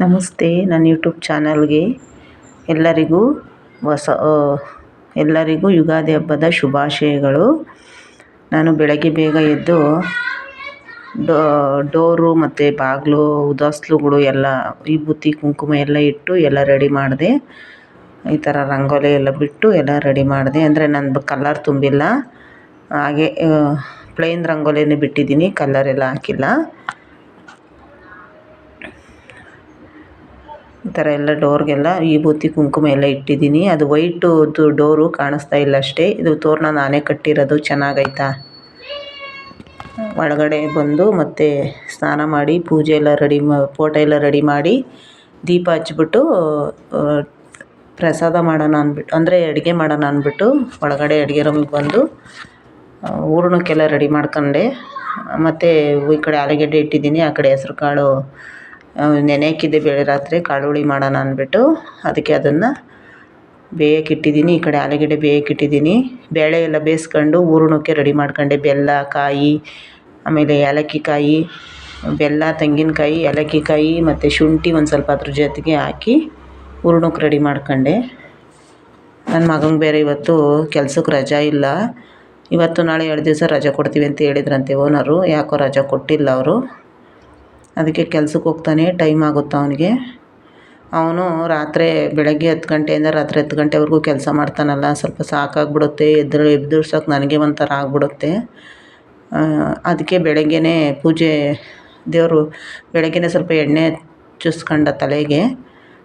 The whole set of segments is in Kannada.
ನಮಸ್ತೆ, ನನ್ನ ಯೂಟ್ಯೂಬ್ ಚಾನಲ್ಗೆ ಎಲ್ಲರಿಗೂ ಹೊಸ ಎಲ್ಲರಿಗೂ ಯುಗಾದಿ ಹಬ್ಬದ ಶುಭಾಶಯಗಳು. ನಾನು ಬೆಳಗ್ಗೆ ಬೇಗ ಎದ್ದು ಡೋರು ಮತ್ತು ಬಾಗಿಲು, ಉದಾಸ್ಲುಗಳು ಎಲ್ಲ, ವಿಭೂತಿ, ಕುಂಕುಮ ಎಲ್ಲ ಇಟ್ಟು ಎಲ್ಲ ರೆಡಿ ಮಾಡಿದೆ. ಈ ಥರ ರಂಗೋಲಿ ಎಲ್ಲ ಬಿಟ್ಟು ಎಲ್ಲ ರೆಡಿ ಮಾಡಿದೆ. ಅಂದರೆ ನಂದು ಕಲ್ಲರ್ ತುಂಬಿಲ್ಲ. ಹಾಗೆ ಪ್ಲೇನ್ ರಂಗೋಲಿನೇ ಬಿಟ್ಟಿದ್ದೀನಿ. ಕಲ್ಲರೆಲ್ಲ ಹಾಕಿಲ್ಲ. ಈ ಥರ ಎಲ್ಲ ಡೋರ್ಗೆಲ್ಲ ವಿಭೂತಿ ಕುಂಕುಮ ಎಲ್ಲ ಇಟ್ಟಿದ್ದೀನಿ. ಅದು ವೈಟುದು ಡೋರು ಕಾಣಿಸ್ತಾ ಇಲ್ಲ ಅಷ್ಟೇ. ಇದು ತೋರಣ ನಾನೇ ಕಟ್ಟಿರೋದು. ಚೆನ್ನಾಗೈತಾ? ಒಳಗಡೆ ಬಂದು ಮತ್ತೆ ಸ್ನಾನ ಮಾಡಿ, ಪೂಜೆ ಎಲ್ಲ ರೆಡಿ ಮಾ, ಫೋಟೋ ಎಲ್ಲ ರೆಡಿ ಮಾಡಿ, ದೀಪ ಹಚ್ಬಿಟ್ಟು ಪ್ರಸಾದ ಮಾಡೋಣ ಅಂದ್ಬಿಟ್ಟು ಅಂದರೆ ಅಡುಗೆ ಮಾಡೋಣ ಅಂದ್ಬಿಟ್ಟು ಒಳಗಡೆ ಅಡುಗೆ ರೂಮಿಗೆ ಬಂದು ಹೂರ್ಣಕ್ಕೆಲ್ಲ ರೆಡಿ ಮಾಡ್ಕೊಂಡೆ. ಮತ್ತು ಈ ಕಡೆ ಆಲೂಗಡ್ಡೆ ಇಟ್ಟಿದ್ದೀನಿ. ಆ ಕಡೆ ಹೆಸ್ರು ಕಾಳು ನೆನೆ ಹಾಕಿದ್ದೆ ಬೇಳೆ ರಾತ್ರಿ, ಕಾಳುಹುಳಿ ಮಾಡೋಣ ಅಂದ್ಬಿಟ್ಟು ಅದಕ್ಕೆ ಅದನ್ನು ಬೇಯಕ್ಕೆ ಇಟ್ಟಿದ್ದೀನಿ. ಈ ಕಡೆ ಆಲೂಗೆಡ್ಡೆ ಬೇಯಕ್ಕೆ ಇಟ್ಟಿದ್ದೀನಿ. ಬೇಳೆ ಎಲ್ಲ ಬೇಯಿಸ್ಕೊಂಡು ಹೂರ್ಣಕ್ಕೆ ರೆಡಿ ಮಾಡ್ಕೊಂಡೆ. ಬೆಲ್ಲ, ಕಾಯಿ, ಆಮೇಲೆ ಏಲಕ್ಕಿ ಕಾಯಿ ಬೆಲ್ಲ, ತೆಂಗಿನಕಾಯಿ ಏಲಕ್ಕಿ ಕಾಯಿ ಮತ್ತು ಶುಂಠಿ ಒಂದು ಸ್ವಲ್ಪ ಅದ್ರ ಜೊತೆಗೆ ಹಾಕಿ ಹೂರ್ಣಕ್ಕೆ ರೆಡಿ ಮಾಡ್ಕೊಂಡೆ. ನನ್ನ ಮಗಂಗೆ ಬೇರೆ ಇವತ್ತು ಕೆಲ್ಸಕ್ಕೆ ರಜಾ ಇಲ್ಲ. ಇವತ್ತು ನಾಳೆ ಎರಡು ದಿವಸ ರಜೆ ಕೊಡ್ತೀವಿ ಅಂತ ಹೇಳಿದ್ರಂತೆ ಓನರು. ಯಾಕೋ ರಜೆ ಕೊಟ್ಟಿಲ್ಲ ಅವರು. ಅದಕ್ಕೆ ಕೆಲ್ಸಕ್ಕೆ ಹೋಗ್ತಾನೆ ಟೈಮ್ ಆಗುತ್ತೆ ಅವನಿಗೆ. ಅವನು ರಾತ್ರಿ ಬೆಳಗ್ಗೆ ಹತ್ತು ಗಂಟೆಯಿಂದ ರಾತ್ರಿ ಹತ್ತು ಗಂಟೆವರೆಗೂ ಕೆಲಸ ಮಾಡ್ತಾನಲ್ಲ, ಸ್ವಲ್ಪ ಸಾಕಾಗ್ಬಿಡುತ್ತೆ, ಎದ್ರು ಎಬ್ಬಿಸೋಕೆ ನನಗೆ ಒಂಥರ ಆಗ್ಬಿಡುತ್ತೆ. ಅದಕ್ಕೆ ಬೆಳಗ್ಗೆನೇ ಪೂಜೆ, ದೇವರು ಬೆಳಗ್ಗೆನೇ ಸ್ವಲ್ಪ ಎಣ್ಣೆ ಹಚ್ಚಿಸ್ಕೊಂಡ ತಲೆಗೆ,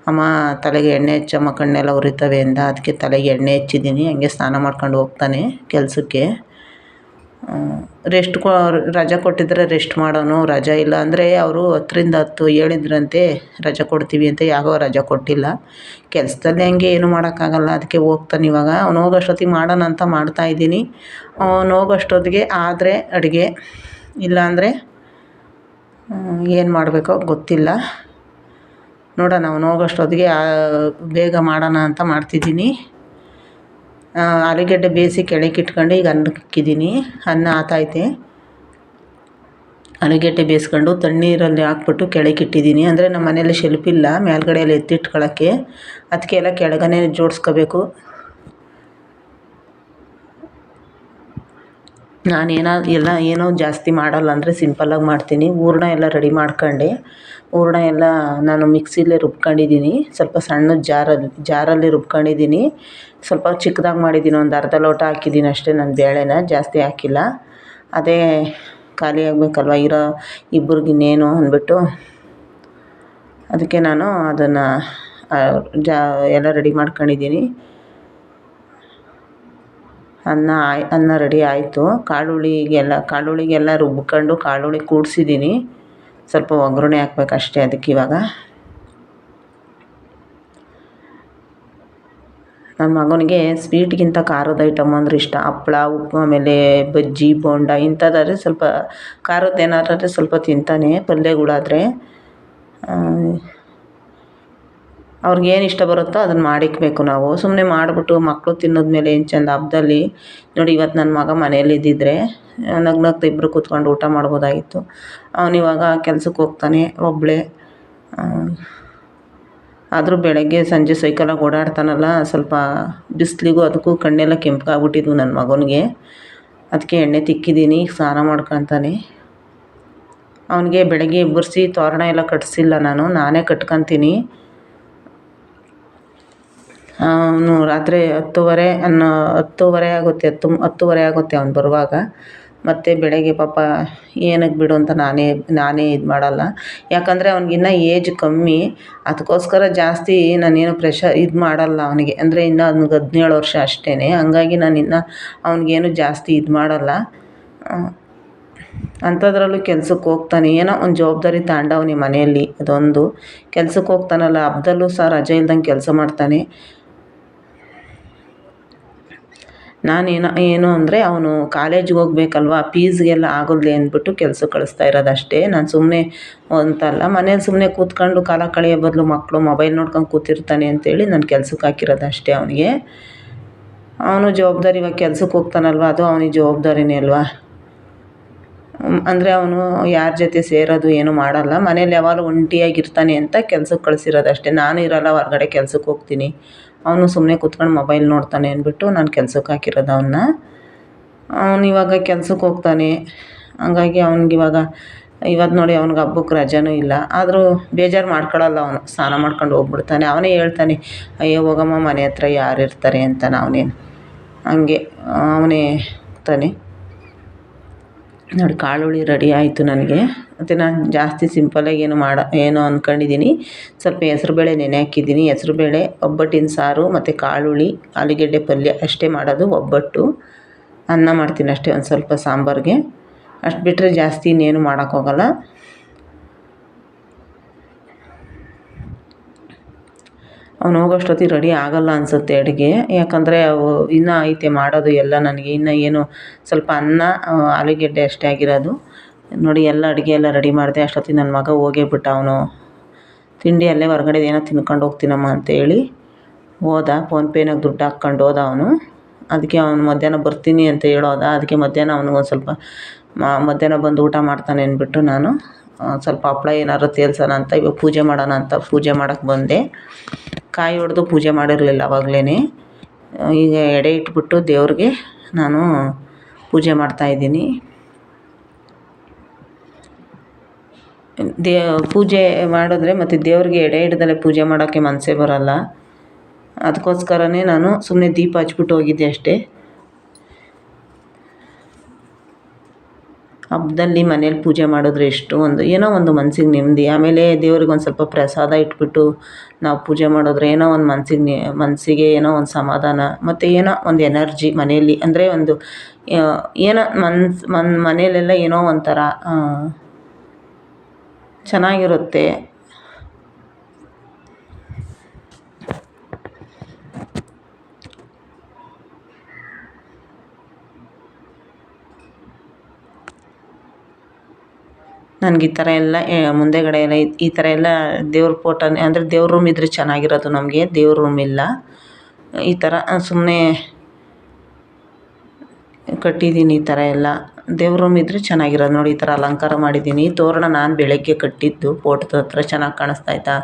ಅಮ್ಮ, ತಲೆಗೆ ಎಣ್ಣೆ ಹಚ್ಚಮ್ಮ ಕಣ್ಣೆಲ್ಲ ಉರಿತವೆ ಅಂದ. ಅದಕ್ಕೆ ತಲೆಗೆ ಎಣ್ಣೆ ಹಚ್ಚಿದ್ದೀನಿ, ಹಂಗೆ ಸ್ನಾನ ಮಾಡ್ಕೊಂಡು ಹೋಗ್ತಾನೆ ಕೆಲಸಕ್ಕೆ. ರೆಸ್ಟ್ ಕೊ, ರಜೆ ಕೊಟ್ಟಿದ್ರೆ ರೆಸ್ಟ್ ಮಾಡೋನು, ರಜೆ ಇಲ್ಲ ಅಂದರೆ ಅವರು ಹತ್ತರಿಂದ ಹತ್ತು ಹೇಳಿದ್ರಂತೆ, ರಜೆ ಕೊಡ್ತೀವಿ ಅಂತ ಯಾವ ರಜೆ ಕೊಟ್ಟಿಲ್ಲ. ಕೆಲಸದಲ್ಲಿ ಹಂಗೆ ಏನು ಮಾಡೋಕ್ಕಾಗಲ್ಲ, ಅದಕ್ಕೆ ಹೋಗ್ತಾನೆ ಇವಾಗ. ಅವ್ನು ಹೋಗೋಷ್ಟೊತ್ತಿಗೆ ಮಾಡೋಣ ಅಂತ ಮಾಡ್ತಾಯಿದ್ದೀನಿ ಅವ್ನು ಹೋಗೋಷ್ಟೊತ್ತಿಗೆ ಆದರೆ ಅಡುಗೆ ಇಲ್ಲಾಂದರೆ ಏನು ಮಾಡಬೇಕೋ ಗೊತ್ತಿಲ್ಲ. ನೋಡೋಣ, ಅವ್ನು ಹೋಗೋಷ್ಟೊತ್ತಿಗೆ ಬೇಗ ಮಾಡೋಣ ಅಂತ ಮಾಡ್ತಿದ್ದೀನಿ. ಆಲೂಗೆಡ್ಡೆ ಬೇಯಿಸಿ ಕೆಳಕ್ಕೆ ಇಟ್ಕೊಂಡು ಈಗ ಅನ್ನಕ್ಕೆ ಇಕ್ಕಿದ್ದೀನಿ ಅನ್ನ ಆತೈತೆ ಆಲೂಗಡ್ಡೆ ಬೇಯಿಸ್ಕೊಂಡು ತಣ್ಣೀರಲ್ಲಿ ಹಾಕ್ಬಿಟ್ಟು ಕೆಳಕ್ಕೆ ಇಟ್ಟಿದ್ದೀನಿ. ಅಂದರೆ ನಮ್ಮ ಮನೇಲಿ ಶೆಲ್ಫ್ ಇಲ್ಲ. ಮೇಲ್ಗಡೆ ಎಲ್ಲ ಎತ್ತಿಟ್ಕೊಳ್ಳೋಕ್ಕೆ ಅದಕ್ಕೆ ಎಲ್ಲ ಕೆಳಗನೆ ಜೋಡಿಸ್ಕೋಬೇಕು. ನಾನೇನೋ ಎಲ್ಲ ಏನೋ ಜಾಸ್ತಿ ಮಾಡೋಲ್ಲ ಅಂದರೆ ಸಿಂಪಲ್ಲಾಗಿ ಮಾಡ್ತೀನಿ. ಹೂರ್ಣ ಎಲ್ಲ ರೆಡಿ ಮಾಡ್ಕೊಂಡೆ. ಹೂರ್ಣ ಎಲ್ಲ ನಾನು ಮಿಕ್ಸಿಲೇ ರುಬ್ಕೊಂಡಿದ್ದೀನಿ. ಸ್ವಲ್ಪ ಸಣ್ಣ ಜಾರಲ್ಲಿ ಜಾರಲ್ಲಿ ರುಬ್ಕೊಂಡಿದ್ದೀನಿ. ಸ್ವಲ್ಪ ಚಿಕ್ಕದಾಗಿ ಮಾಡಿದ್ದೀನಿ. ಒಂದು ಅರ್ಧ ಲೋಟ ಹಾಕಿದ್ದೀನಿ ಅಷ್ಟೇ ನಾನು ಬೇಳೆನ. ಜಾಸ್ತಿ ಹಾಕಿಲ್ಲ. ಅದೇ ಖಾಲಿ ಆಗಬೇಕಲ್ವ ಇರೋ ಇಬ್ರಿಗೆ ಇನ್ನೇನು ಅಂದ್ಬಿಟ್ಟು ಅದಕ್ಕೆ ನಾನು ಅದನ್ನು ಜಾ, ಎಲ್ಲ ರೆಡಿ ಮಾಡ್ಕೊಂಡಿದ್ದೀನಿ. ಅನ್ನ ಆಯ್, ಅನ್ನ ರೆಡಿ ಆಯಿತು. ಕಾಳುಳಿಗೆಲ್ಲ ಕಾಳುಳಿಗೆಲ್ಲ ರುಬ್ಕೊಂಡು ಕಾಳುಳಿ ಕೂಡಿಸಿದ್ದೀನಿ ಸ್ವಲ್ಪ ಒಗ್ಗರಣೆ ಹಾಕ್ಬೇಕು ಅಷ್ಟೇ ಅದಕ್ಕೆ ಇವಾಗ. ನನ್ನ ಮಗನಿಗೆ ಸ್ವೀಟ್ಗಿಂತ ಖಾರದ ಐಟಮ್ ಅಂದರೆ ಇಷ್ಟ. ಹಪ್ಳ ಉಪ್ಪು, ಆಮೇಲೆ ಬಜ್ಜಿ, ಬೋಂಡ ಇಂಥದ್ದಾದ್ರೆ ಸ್ವಲ್ಪ ಖಾರದ್ದು ಏನಾದ್ರೂ ಸ್ವಲ್ಪ ತಿಂತಾನೆ ಪಲ್ಯಗಳಾದ್ರೆ. ಅವ್ರಿಗೆ ಏನು ಇಷ್ಟ ಬರುತ್ತೋ ಅದನ್ನು ಮಾಡಿಕ್ಬೇಕು ನಾವು. ಸುಮ್ಮನೆ ಮಾಡಿಬಿಟ್ಟು ಮಕ್ಕಳು ತಿನ್ನೋದ್ಮೇಲೆ ಏನು ಚೆಂದ ಹಬ್ದಲ್ಲಿ ನೋಡಿ ಇವತ್ತು ನನ್ನ ಮಗ ಮನೇಲಿ ಇದ್ದಿದ್ದರೆ ನಗು ನಗ್ತಾ ಇಬ್ಬರು ಕೂತ್ಕೊಂಡು ಊಟ ಮಾಡ್ಬೋದಾಗಿತ್ತು. ಅವ್ನು ಇವಾಗ ಕೆಲ್ಸಕ್ಕೆ ಹೋಗ್ತಾನೆ ಒಬ್ಬಳೇ ಆದರೂ ಬೆಳಗ್ಗೆ ಸಂಜೆ ಸೈಕಲಾಗಿ ಓಡಾಡ್ತಾನಲ್ಲ, ಸ್ವಲ್ಪ ಬಿಸಿಲಿಗೂ ಅದಕ್ಕೂ ಕಣ್ಣೆಲ್ಲ ಕೆಂಪಾಗ್ಬಿಟ್ಟಿದ್ವು ನನ್ನ ಮಗನಿಗೆ. ಅದಕ್ಕೆ ಎಣ್ಣೆ ತಿಕ್ಕಿದ್ದೀನಿ ಸ್ನಾನ ಮಾಡ್ಕೊತಾನೆ. ಅವನಿಗೆ ಬೆಳಗ್ಗೆ ಎಬ್ಬರಿಸಿ ತೋರಣ ಎಲ್ಲ ಕಟ್ಟಿಸಿಲ್ಲ ನಾನು, ನಾನೇ ಕಟ್ಕೊತೀನಿ. ಅವನು ರಾತ್ರಿ ಹತ್ತುವರೆ ಅನ್ನೋ, ಹತ್ತುವರೆ ಆಗುತ್ತೆ, ಹತ್ತು, ಹತ್ತುವರೆ ಆಗುತ್ತೆ ಅವ್ನು ಬರುವಾಗ. ಮತ್ತು ಬೆಳಗ್ಗೆ ಪಾಪ ಏನಕ್ಕೆ ಬಿಡು ಅಂತ ನಾನೇ ನಾನೇ ಇದು ಮಾಡೋಲ್ಲ. ಯಾಕಂದರೆ ಅವ್ನಿಗಿನ್ನ ಏಜ್ ಕಮ್ಮಿ. ಅದಕ್ಕೋಸ್ಕರ ಜಾಸ್ತಿ ನಾನೇನು ಪ್ರೆಷರ್ ಇದು ಮಾಡೋಲ್ಲ ಅವನಿಗೆ. ಅಂದರೆ ಇನ್ನೂ ಅವ್ನಿಗೆ ಹದಿನೇಳು ವರ್ಷ ಅಷ್ಟೇ ಹಂಗಾಗಿ ನಾನಿನ್ನು ಅವ್ನಿಗೇನು ಜಾಸ್ತಿ ಇದು ಮಾಡೋಲ್ಲ. ಅಂಥದ್ರಲ್ಲೂ ಕೆಲ್ಸಕ್ಕೆ ಹೋಗ್ತಾನೆ. ಏನೋ ಒಂದು ಜವಾಬ್ದಾರಿ ತಗೊಂಡವ್ನೆ ಮನೆಯಲ್ಲಿ ಅದೊಂದು. ಕೆಲ್ಸಕ್ಕೆ ಹೋಗ್ತಾನಲ್ಲ ಹಬ್ದಲ್ಲೂ ಸಹ ರಜೆ ಇಲ್ದಂಗೆ ಕೆಲಸ ಮಾಡ್ತಾನೆ. ನಾನೇನೋ ಏನು ಅಂದರೆ ಅವನು ಕಾಲೇಜಿಗೆ ಹೋಗ್ಬೇಕಲ್ವ ಫೀಸ್ಗೆಲ್ಲ ಆಗೋಲ್ಲ ಅಂದ್ಬಿಟ್ಟು ಕೆಲ್ಸಕ್ಕೆ ಕಳಿಸ್ತಾ ಇರೋದು ಅಷ್ಟೇ ನಾನು ಸುಮ್ಮನೆ ಅಂತಲ್ಲ, ಮನೇಲಿ ಸುಮ್ಮನೆ ಕೂತ್ಕೊಂಡು ಕಾಲ ಕಳೆಯೋ ಬದಲು ಮಕ್ಕಳು ಮೊಬೈಲ್ ನೋಡ್ಕೊಂಡು ಕೂತಿರ್ತಾನೆ ಅಂತೇಳಿ ನಾನು ಕೆಲ್ಸಕ್ಕೆ ಹಾಕಿರೋದು ಅಷ್ಟೇ ಅವನಿಗೆ. ಅವನು ಜವಾಬ್ದಾರಿ ಇವಾಗ ಕೆಲ್ಸಕ್ಕೆ ಹೋಗ್ತಾನಲ್ವ, ಅದು ಅವನಿಗೆ ಜವಾಬ್ದಾರಿನೇ ಅಲ್ವಾ? ಅಂದರೆ ಅವನು ಯಾರ ಜೊತೆ ಸೇರೋದು ಏನು ಮಾಡಲ್ಲ, ಮನೇಲಿ ಯಾವಾಗಲೂ ಒಂಟಿಯಾಗಿರ್ತಾನೆ ಅಂತ ಕೆಲ್ಸಕ್ಕೆ ಕಳಿಸಿರೋದು ಅಷ್ಟೇ ನಾನು ಇರಲ್ಲ, ಹೊರಗಡೆ ಕೆಲ್ಸಕ್ಕೆ ಹೋಗ್ತೀನಿ. ಅವನು ಸುಮ್ಮನೆ ಕೂತ್ಕೊಂಡು ಮೊಬೈಲ್ ನೋಡ್ತಾನೆ ಅಂದ್ಬಿಟ್ಟು ನಾನು ಕೆಲ್ಸಕ್ಕೆ ಹಾಕಿರೋದು ಅವನ್ನ. ಅವನು ಇವಾಗ ಕೆಲ್ಸಕ್ಕೆ ಹೋಗ್ತಾನೆ. ಹಂಗಾಗಿ ಅವ್ನಿಗೆ ಇವಾಗ ಇವತ್ತು ನೋಡಿ ಅವ್ನಿಗೆ ಹಬ್ಬಕ್ಕೆ ರಜಾನೂ ಇಲ್ಲ. ಆದರೂ ಬೇಜಾರು ಮಾಡ್ಕೊಳಲ್ಲ ಅವನು. ಸ್ನಾನ ಮಾಡ್ಕೊಂಡು ಹೋಗ್ಬಿಡ್ತಾನೆ. ಅವನೇ ಹೇಳ್ತಾನೆ, ಅಯ್ಯೋ ಹೋಗಮ್ಮ, ಮನೆ ಹತ್ರ ಯಾರು ಇರ್ತಾರೆ ಅಂತ ಅವನೇನು ಹಂಗೆ ಅವನೇ ತಾನೆ ನೋಡಿ ಕಾಳುಳ್ಳಿ ರೆಡಿ ಆಯಿತು ನನಗೆ. ಮತ್ತು ನಾನು ಜಾಸ್ತಿ ಸಿಂಪಲ್ಲಾಗಿ ಏನು ಮಾಡ, ಏನು ಅಂದ್ಕೊಂಡಿದ್ದೀನಿ ಸ್ವಲ್ಪ ಹೆಸ್ರುಬೇಳೆ ನೆನೆ ಹಾಕಿದ್ದೀನಿ. ಹೆಸ್ರುಬೇಳೆ, ಒಬ್ಬಟ್ಟಿನ ಸಾರು, ಮತ್ತು ಕಾಳುಳ್ಳಿ ಆಲೂಗೆಡ್ಡೆ ಪಲ್ಯ ಅಷ್ಟೇ ಮಾಡೋದು, ಒಬ್ಬಟ್ಟು. ಅನ್ನ ಮಾಡ್ತೀನಿ ಅಷ್ಟೇ ಒಂದು ಸ್ವಲ್ಪ ಸಾಂಬಾರಿಗೆ. ಅಷ್ಟು ಬಿಟ್ಟರೆ ಜಾಸ್ತಿ ಇನ್ನೇನು ಮಾಡೋಕ್ಕೋಗಲ್ಲ. ಅವ್ನು ಹೋಗೋಷ್ಟೊತ್ತಿಗೆ ರೆಡಿ ಆಗೋಲ್ಲ ಅನಿಸುತ್ತೆ ಅಡುಗೆ. ಯಾಕಂದರೆ ಅವು ಇನ್ನು ಐತೆ ಮಾಡೋದು ಎಲ್ಲ ನನಗೆ. ಇನ್ನು ಏನು ಸ್ವಲ್ಪ ಅನ್ನ ಆಲೂಗೆಡ್ಡೆ ಅಷ್ಟೇ ಆಗಿರೋದು. ನೋಡಿ, ಎಲ್ಲ ಅಡುಗೆ ಎಲ್ಲ ರೆಡಿ ಮಾಡಿದೆ. ಅಷ್ಟೊತ್ತಿಗೆ ನನ್ನ ಮಗ ಹೋಗೇ ಬಿಟ್ಟ ಅವನು. ತಿಂಡಿ ಅಲ್ಲೇ ಹೊರಗಡೆ ಏನೋ ತಿನ್ಕೊಂಡು ಹೋಗ್ತೀನಮ್ಮ ಅಂತೇಳಿ ಹೋದ. ಫೋನ್ಪೇನಾಗ ದುಡ್ಡು ಹಾಕ್ಕೊಂಡು ಹೋದ ಅವನು. ಅದಕ್ಕೆ ಅವನು ಮಧ್ಯಾಹ್ನ ಬರ್ತೀನಿ ಅಂತ ಹೇಳೋದ. ಅದಕ್ಕೆ ಮಧ್ಯಾಹ್ನ ಅವ್ನಿಗೆ ಒಂದು ಸ್ವಲ್ಪ ಮಧ್ಯಾಹ್ನ ಬಂದು ಊಟ ಮಾಡ್ತಾನೆ ಅಂದ್ಬಿಟ್ಟು ನಾನು ಸ್ವಲ್ಪ ಹಪ್ಳ ಏನಾದ್ರು ತೇಲ್ಸೋಣ ಅಂತ, ಇವಾಗ ಪೂಜೆ ಮಾಡೋಣ ಅಂತ ಪೂಜೆ ಮಾಡೋಕ್ಕೆ ಬಂದೆ. ಕಾಯಿ ಹೊಡೆದು ಪೂಜೆ ಮಾಡಿರಲಿಲ್ಲ ಅವಾಗಲೇ ಈಗ ಎಡೆ ಇಟ್ಬಿಟ್ಟು ದೇವ್ರಿಗೆ ನಾನು ಪೂಜೆ ಮಾಡ್ತಾಯಿದ್ದೀನಿ ದೇ, ಪೂಜೆ ಮಾಡಿದ್ರೆ ಮತ್ತು ದೇವ್ರಿಗೆ ಎಡೆ ಹಿಡ್ದಲೆ ಪೂಜೆ ಮಾಡೋಕ್ಕೆ ಮನಸ್ಸೇ ಬರೋಲ್ಲ. ಅದಕ್ಕೋಸ್ಕರನೇ ನಾನು ಸುಮ್ಮನೆ ದೀಪ ಹಚ್ಬಿಟ್ಟು ಹೋಗಿದ್ದೆ ಅಷ್ಟೇ. ಹಬ್ದಲ್ಲಿ ಮನೇಲಿ ಪೂಜೆ ಮಾಡಿದ್ರೆ ಎಷ್ಟು ಒಂದು ಏನೋ ಒಂದು ಮನ್ಸಿಗೆ ನೆಮ್ಮದಿ. ಆಮೇಲೆ ದೇವ್ರಿಗೆ ಒಂದು ಸ್ವಲ್ಪ ಪ್ರಸಾದ ಇಟ್ಬಿಟ್ಟು ನಾವು ಪೂಜೆ ಮಾಡಿದ್ರೆ ಏನೋ ಒಂದು ಮನ್ಸಿಗೆ ನೆ ಮನಸ್ಸಿಗೆ ಏನೋ ಒಂದು ಸಮಾಧಾನ, ಮತ್ತು ಏನೋ ಒಂದು ಎನರ್ಜಿ ಮನೆಯಲ್ಲಿ ಅಂದರೆ ಒಂದು ಏನೋ ಮನ್ಸು ಮನ್ ಮನೆಯಲ್ಲೆಲ್ಲ ಏನೋ ಒಂಥರ ಚೆನ್ನಾಗಿರುತ್ತೆ. ನನಗೆ ಈ ಥರ ಎಲ್ಲ ಮುಂದೆಗಡೆ ಎಲ್ಲ ಈ ಥರ ಎಲ್ಲ ದೇವ್ರ ಫೋಟೋನೇ ಅಂದರೆ ದೇವ್ರ ರೂಮ್ ಇದ್ದರೆ ಚೆನ್ನಾಗಿರೋದು ನಮಗೆ, ದೇವ್ರ ರೂಮ್ ಇಲ್ಲ. ಈ ಥರ ಸುಮ್ಮನೆ ಕಟ್ಟಿದ್ದೀನಿ ಈ ಥರ ಎಲ್ಲ. ದೇವ್ರ ರೂಮ್ ಇದ್ದರೆ ಚೆನ್ನಾಗಿರೋದು. ನೋಡಿ, ಈ ಥರ ಅಲಂಕಾರ ಮಾಡಿದ್ದೀನಿ ತೋರಣ ನಾನು ಬೆಳಗ್ಗೆ ಕಟ್ಟಿದ್ದು ಫೋಟೋದ ಹತ್ರ ಚೆನ್ನಾಗಿ ಕಾಣಿಸ್ತೈತಾ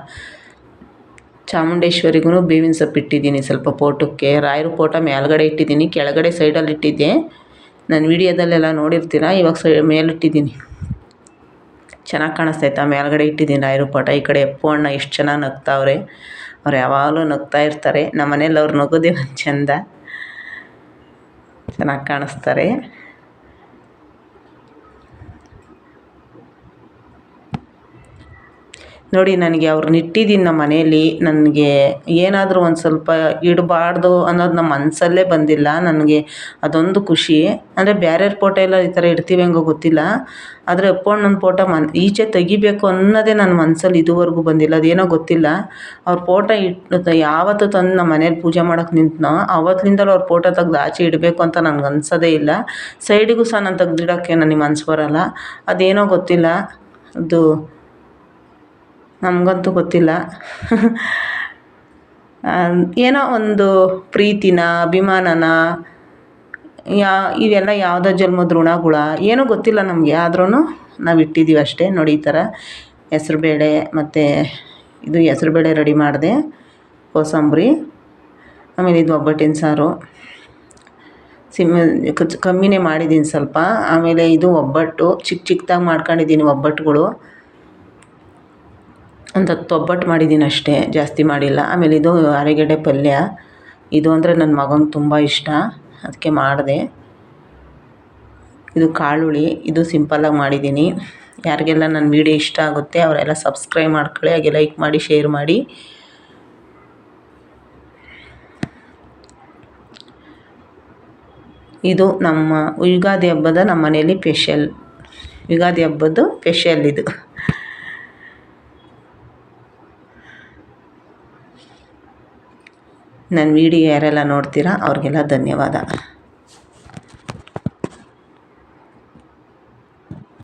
ಚಾಮುಂಡೇಶ್ವರಿಗೂ ಬೇವಿನ ಸೊಪ್ಪು ಇಟ್ಟಿದ್ದೀನಿ ಸ್ವಲ್ಪ ಫೋಟೋಕ್ಕೆ ರಾಯರು ಫೋಟೋ ಮೇಲ್ಗಡೆ ಇಟ್ಟಿದ್ದೀನಿ, ಕೆಳಗಡೆ ಸೈಡಲ್ಲಿ ಇಟ್ಟಿದ್ದೆ. ನಾನು ವೀಡಿಯೋದಲ್ಲೆಲ್ಲ ನೋಡಿರ್ತೀರ? ಇವಾಗ ಸೈ ಮೇಲಿಟ್ಟಿದ್ದೀನಿ ಚೆನ್ನಾಗಿ ಕಾಣಿಸ್ತೈತಾ ಮೇಲ್ಗಡೆ ಇಟ್ಟಿದ್ದೀನಿ ರಾಯರ ಫೋಟೋ ಈ ಕಡೆ ಅಪ್ಪು ಅಣ್ಣ ಎಷ್ಟು ಚೆನ್ನಾಗಿ ನಗ್ತಾವ್ರೆ. ಅವ್ರು ಯಾವಾಗಲೂ ನಗ್ತಾ ಇರ್ತಾರೆ. ನಮ್ಮ ಮನೇಲಿ ಅವ್ರು ನಗೋದೇ ಒಂದು ಚೆಂದ. ಚೆನ್ನಾಗಿ ಕಾಣಿಸ್ತಾರೆ. ನೋಡಿ, ನನಗೆ ಅವ್ರನ್ನ ಇಟ್ಟಿದ್ದೀನಿ ನಮ್ಮ ಮನೆಯಲ್ಲಿ ನನಗೆ ಏನಾದರೂ ಒಂದು ಸ್ವಲ್ಪ ಇಡಬಾರ್ದು ಅನ್ನೋದು ನಮ್ಮ ಮನಸಲ್ಲೇ ಬಂದಿಲ್ಲ. ನನಗೆ ಅದೊಂದು ಖುಷಿ. ಅಂದರೆ ಬೇರೆಯವ್ರ ಫೋಟೋ ಎಲ್ಲ ಈ ಥರ ಇಡ್ತೀವಿ ಹೆಂಗೋ ಗೊತ್ತಿಲ್ಲ. ಆದರೆ ಅಪ್ಪಣ್ಣನ ಫೋಟೋ ಮನ್ ಈಚೆ ತೆಗಿಬೇಕು ಅನ್ನೋದೇ ನನ್ನ ಮನ್ಸಲ್ಲಿ ಇದುವರೆಗೂ ಬಂದಿಲ್ಲ. ಅದೇನೋ ಗೊತ್ತಿಲ್ಲ. ಅವ್ರ ಫೋಟೋ ಇಟ್ಟು ಯಾವತ್ತು ತಂದು ನಮ್ಮ ಮನೇಲಿ ಪೂಜೆ ಮಾಡೋಕೆ ನಿಂತನೋ ಆವತ್ತಿನಿಂದಲೂ ಅವ್ರ ಫೋಟೋ ತೆಗ್ದು ಆಚೆ ಇಡಬೇಕು ಅಂತ ನನಗೆ ಅನ್ಸೋದೇ ಇಲ್ಲ. ಸೈಡಿಗೂ ಸಹ ನಾನು ತೆಗ್ದಿಡೋಕ್ಕೆ ನನಗೆ ಮನ್ಸು ಬರೋಲ್ಲ. ಅದೇನೋ ಗೊತ್ತಿಲ್ಲ. ಅದು ನಮಗಂತೂ ಗೊತ್ತಿಲ್ಲ. ಏನೋ ಒಂದು ಪ್ರೀತಿನ, ಅಭಿಮಾನನ, ಯಾ, ಇವೆಲ್ಲ ಯಾವುದೋ ಜನ್ಮದ ಋಣಗುಳ ಏನೂ ಗೊತ್ತಿಲ್ಲ ನಮಗೆ. ಆದ್ರೂ ನಾವು ಇಟ್ಟಿದ್ದೀವಿ ಅಷ್ಟೇ ನೋಡಿ ಈ ಥರ. ಹೆಸ್ರುಬೇಳೆ ಮತ್ತು ಇದು ಹೆಸ್ರುಬೇಳೆ ರೆಡಿ ಮಾಡಿದೆ, ಕೋಸಂಬರಿ, ಆಮೇಲೆ ಇದು ಒಬ್ಬಟ್ಟಿನ ಸಾರು. ಸಿಮ್ ಕಮ್ಮಿನೇ ಮಾಡಿದ್ದೀನಿ ಸ್ವಲ್ಪ. ಆಮೇಲೆ ಇದು ಒಬ್ಬಟ್ಟು ಚಿಕ್ಕ ಚಿಕ್ಕದಾಗಿ ಮಾಡ್ಕೊಂಡಿದ್ದೀನಿ ಒಬ್ಬಟ್ಟುಗಳು. ಒಂದು ಹತ್ತು ಒಬ್ಬಟ್ಟು ಮಾಡಿದ್ದೀನಿ ಅಷ್ಟೇ, ಜಾಸ್ತಿ ಮಾಡಿಲ್ಲ. ಆಮೇಲೆ ಇದು ಆಲೂಗೆಡ್ಡೆ ಪಲ್ಯ. ಇದು ಅಂದರೆ ನನ್ನ ಮಗಂಗೆ ತುಂಬ ಇಷ್ಟ. ಅದಕ್ಕೆ ಮಾಡಿದೆ. ಇದು ಕಾಳುಳಿ ಇದು ಸಿಂಪಲ್ಲಾಗಿ ಮಾಡಿದ್ದೀನಿ ಯಾರಿಗೆಲ್ಲ ನನ್ನ ವೀಡಿಯೋ ಇಷ್ಟ ಆಗುತ್ತೆ, ಅವರೆಲ್ಲ ಸಬ್ಸ್ಕ್ರೈಬ್ ಮಾಡ್ಕೊಳ್ಳಿ. ಹಾಗೆ ಲೈಕ್ ಮಾಡಿ, ಶೇರ್ ಮಾಡಿ. ಇದು ನಮ್ಮ ಯುಗಾದಿ ಹಬ್ಬದ ನಮ್ಮ ಮನೆಯಲ್ಲಿ ಸ್ಪೆಷಲ್. ಯುಗಾದಿ ಹಬ್ಬದ್ದು ಸ್ಪೆಷಲ್ ಇದು. ನನ್ನ ವೀಡಿಯೋ ಯಾರೆಲ್ಲ ನೋಡ್ತೀರಾ ಅವ್ರಿಗೆಲ್ಲ ಧನ್ಯವಾದ.